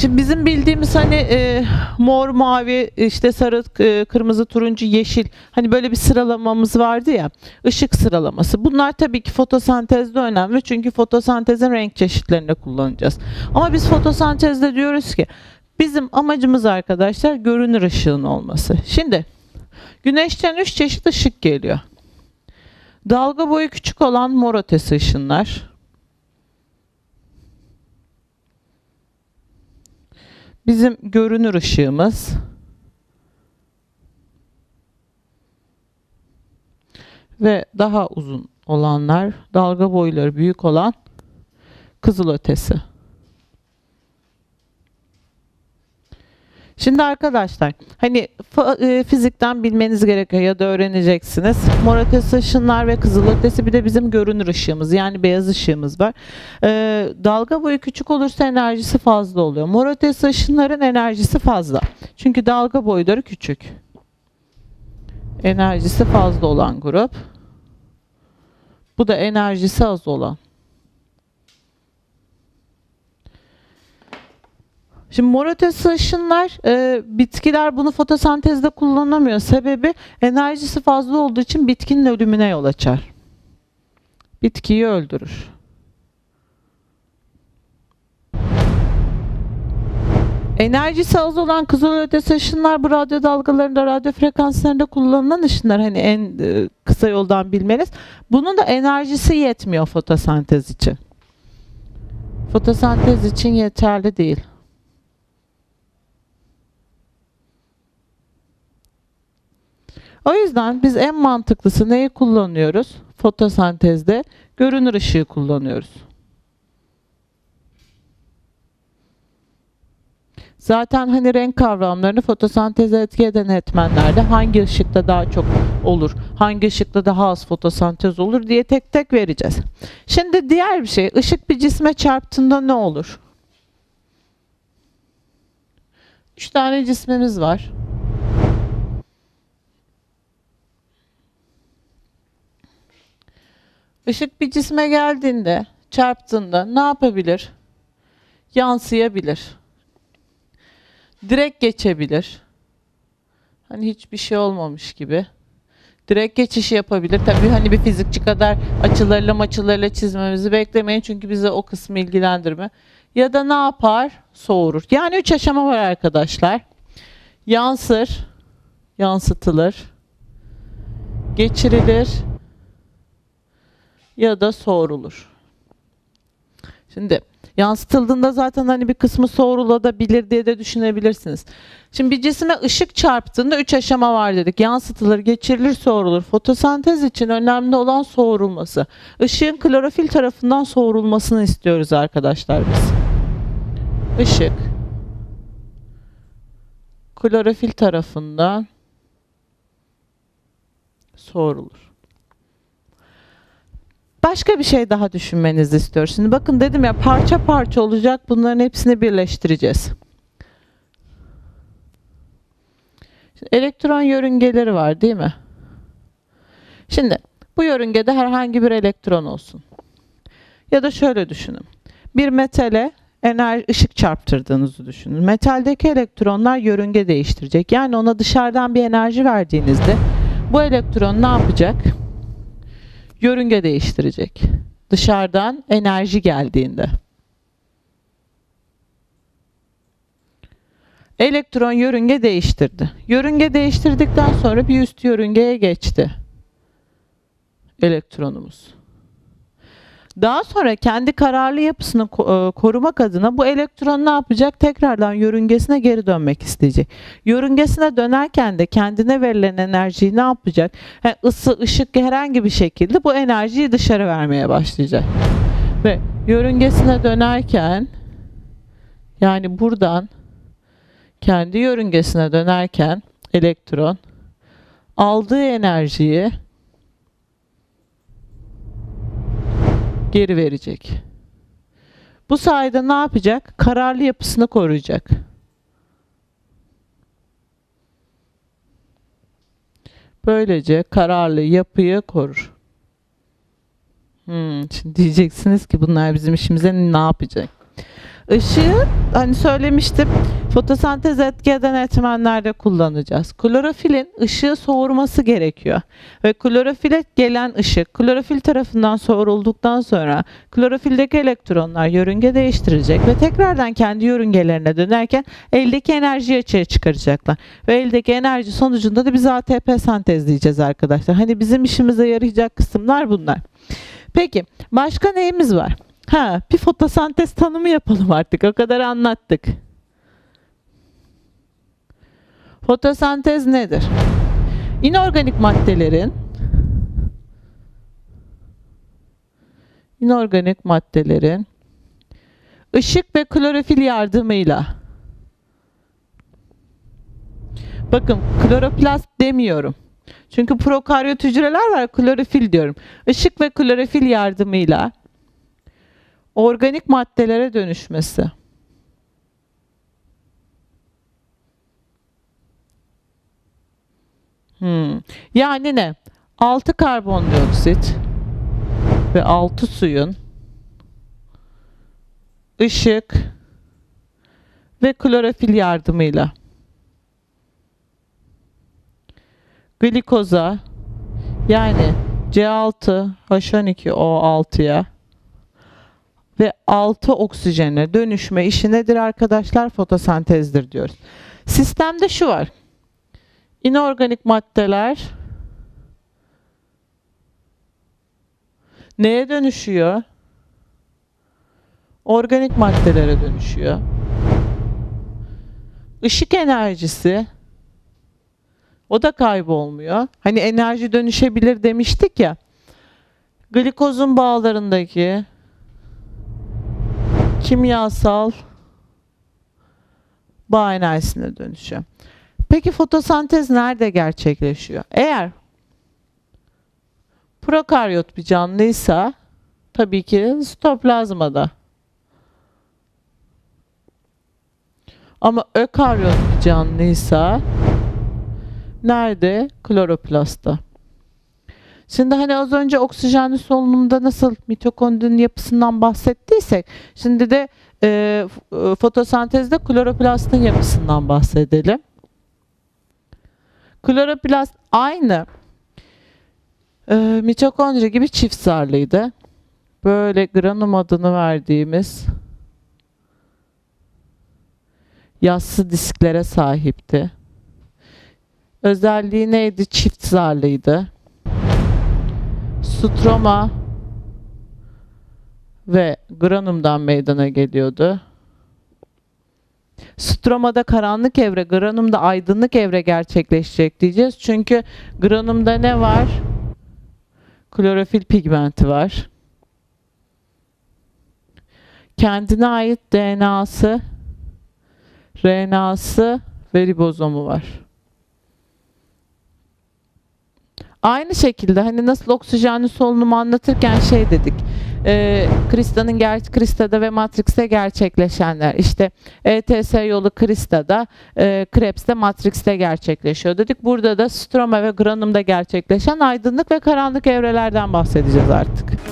Şimdi bizim bildiğimiz hani e, mor, mavi, işte sarı, e, kırmızı, turuncu, yeşil hani böyle bir sıralamamız vardı ya. Işık sıralaması. Bunlar tabii ki fotosentezde önemli çünkü fotosentezin renk çeşitlerini kullanacağız. Ama biz fotosentezde diyoruz ki bizim amacımız arkadaşlar görünür ışığın olması. Şimdi güneşten üç çeşit ışık geliyor. Dalga boyu küçük olan mor ötesi ışınlar. Bizim görünür ışığımız. Ve daha uzun olanlar, dalga boyları büyük olan kızıl ötesi. Şimdi arkadaşlar hani e, fizikten bilmeniz gerekiyor ya da öğreneceksiniz. Mor ışınlar ve kızıl ötesi bir de bizim görünür ışığımız yani beyaz ışığımız var. Ee, dalga boyu küçük olursa enerjisi fazla oluyor. Mor ışınların enerjisi fazla. Çünkü dalga boyları küçük. Enerjisi fazla olan grup. Bu da enerjisi az olan. Şimdi mor ötesi ışınlar, e, bitkiler bunu fotosentezde kullanamıyor. Sebebi enerjisi fazla olduğu için bitkinin ölümüne yol açar. Bitkiyi öldürür. Enerjisi az olan kızılötesi ışınlar bu radyo dalgalarında, radyo frekanslarında kullanılan ışınlar hani en e, kısa yoldan bilmeniz. Bunun da enerjisi yetmiyor fotosentez için. Fotosentez için yeterli değil. O yüzden biz en mantıklısı neyi kullanıyoruz? Fotosentezde görünür ışığı kullanıyoruz. Zaten hani renk kavramlarını fotosenteze etki eden etmenlerde hangi ışıkta daha çok olur, hangi ışıkta daha az fotosentez olur diye tek tek vereceğiz. Şimdi diğer bir şey, ışık bir cisme çarptığında ne olur? Üç tane cismimiz var. Işık bir cisme geldiğinde, çarptığında ne yapabilir? Yansıyabilir. Direkt geçebilir. Hani hiçbir şey olmamış gibi. Direkt geçiş yapabilir. Tabii hani bir fizikçi kadar açılarıyla maçılarıyla çizmemizi beklemeyin. Çünkü bize o kısmı ilgilendirme. Ya da ne yapar? Soğurur. Yani üç aşama var arkadaşlar. Yansır, yansıtılır, geçirilir, ya da soğurulur. Şimdi yansıtıldığında zaten hani bir kısmı soğurulabilir diye de düşünebilirsiniz. Şimdi bir cisme ışık çarptığında üç aşama var dedik. Yansıtılır, geçirilir, soğurulur. Fotosentez için önemli olan soğurulması. Işığın klorofil tarafından soğurulmasını istiyoruz arkadaşlar biz. Işık klorofil tarafından soğurulur. Başka bir şey daha düşünmenizi istiyoruz. Şimdi bakın dedim ya parça parça olacak. Bunların hepsini birleştireceğiz. Şimdi elektron yörüngeleri var değil mi? Şimdi bu yörüngede herhangi bir elektron olsun. Ya da şöyle düşünün. Bir metale enerji ışık çarptırdığınızı düşünün. Metaldeki elektronlar yörünge değiştirecek. Yani ona dışarıdan bir enerji verdiğinizde bu elektron ne yapacak? Yörünge değiştirecek. Dışarıdan enerji geldiğinde. Elektron yörünge değiştirdi. Yörünge değiştirdikten sonra bir üst yörüngeye geçti. Elektronumuz. Daha sonra kendi kararlı yapısını e, korumak adına bu elektron ne yapacak? Tekrardan yörüngesine geri dönmek isteyecek. Yörüngesine dönerken de kendine verilen enerjiyi ne yapacak? Yani ısı, ışık herhangi bir şekilde bu enerjiyi dışarı vermeye başlayacak. Ve yörüngesine dönerken yani buradan kendi yörüngesine dönerken elektron aldığı enerjiyi geri verecek. Bu sayede ne yapacak? Kararlı yapısını koruyacak. Böylece kararlı yapıyı korur. Hmm, şimdi diyeceksiniz ki bunlar bizim işimize ne yapacak? Işığı hani söylemiştim fotosentez etki eden etmenlerde kullanacağız. Klorofilin ışığı soğurması gerekiyor. Ve klorofile gelen ışık klorofil tarafından soğurulduktan sonra klorofildeki elektronlar yörünge değiştirecek ve tekrardan kendi yörüngelerine dönerken eldeki enerjiyi açığa çıkaracaklar. Ve eldeki enerji sonucunda da biz ATP sentezleyeceğiz arkadaşlar. Hani bizim işimize yarayacak kısımlar bunlar. Peki başka neyimiz var? Ha, bir fotosentez tanımı yapalım artık. O kadar anlattık. Fotosentez nedir? İnorganik maddelerin inorganik maddelerin ışık ve klorofil yardımıyla Bakın kloroplast demiyorum. Çünkü prokaryot hücreler var klorofil diyorum. Işık ve klorofil yardımıyla organik maddelere dönüşmesi. Hmm. Yani ne? 6 karbondioksit ve 6 suyun ışık ve klorofil yardımıyla glikoza yani C6 H12O6'ya ve 6 oksijene dönüşme işi nedir arkadaşlar? Fotosentezdir diyoruz. Sistemde şu var. İnorganik maddeler neye dönüşüyor? Organik maddelere dönüşüyor. Işık enerjisi o da kaybolmuyor. Hani enerji dönüşebilir demiştik ya. Glikozun bağlarındaki kimyasal bağ enerjisine dönüşüyor. Peki fotosentez nerede gerçekleşiyor? Eğer prokaryot bir canlıysa tabii ki sitoplazmada. Ama ökaryot bir canlıysa nerede? Kloroplastta. Şimdi hani az önce oksijenli solunumda nasıl mitokondrinin yapısından bahsettiysek şimdi de e, fotosentezde kloroplastın yapısından bahsedelim. Kloroplast aynı e, mitokondri gibi çift zarlıydı. Böyle granum adını verdiğimiz yassı disklere sahipti. Özelliği neydi? Çift zarlıydı. Stroma ve granumdan meydana geliyordu. Stromada karanlık evre, granumda aydınlık evre gerçekleşecek diyeceğiz. Çünkü granumda ne var? Klorofil pigmenti var. Kendine ait DNA'sı, RNA'sı ve ribozomu var. Aynı şekilde hani nasıl oksijenli solunumu anlatırken şey dedik. E, Krista'nın Krista'da ve Matrix'te gerçekleşenler. İşte ETS yolu Krista'da, e, Krebs'te Matrix'te gerçekleşiyor dedik. Burada da stroma ve granumda gerçekleşen aydınlık ve karanlık evrelerden bahsedeceğiz artık.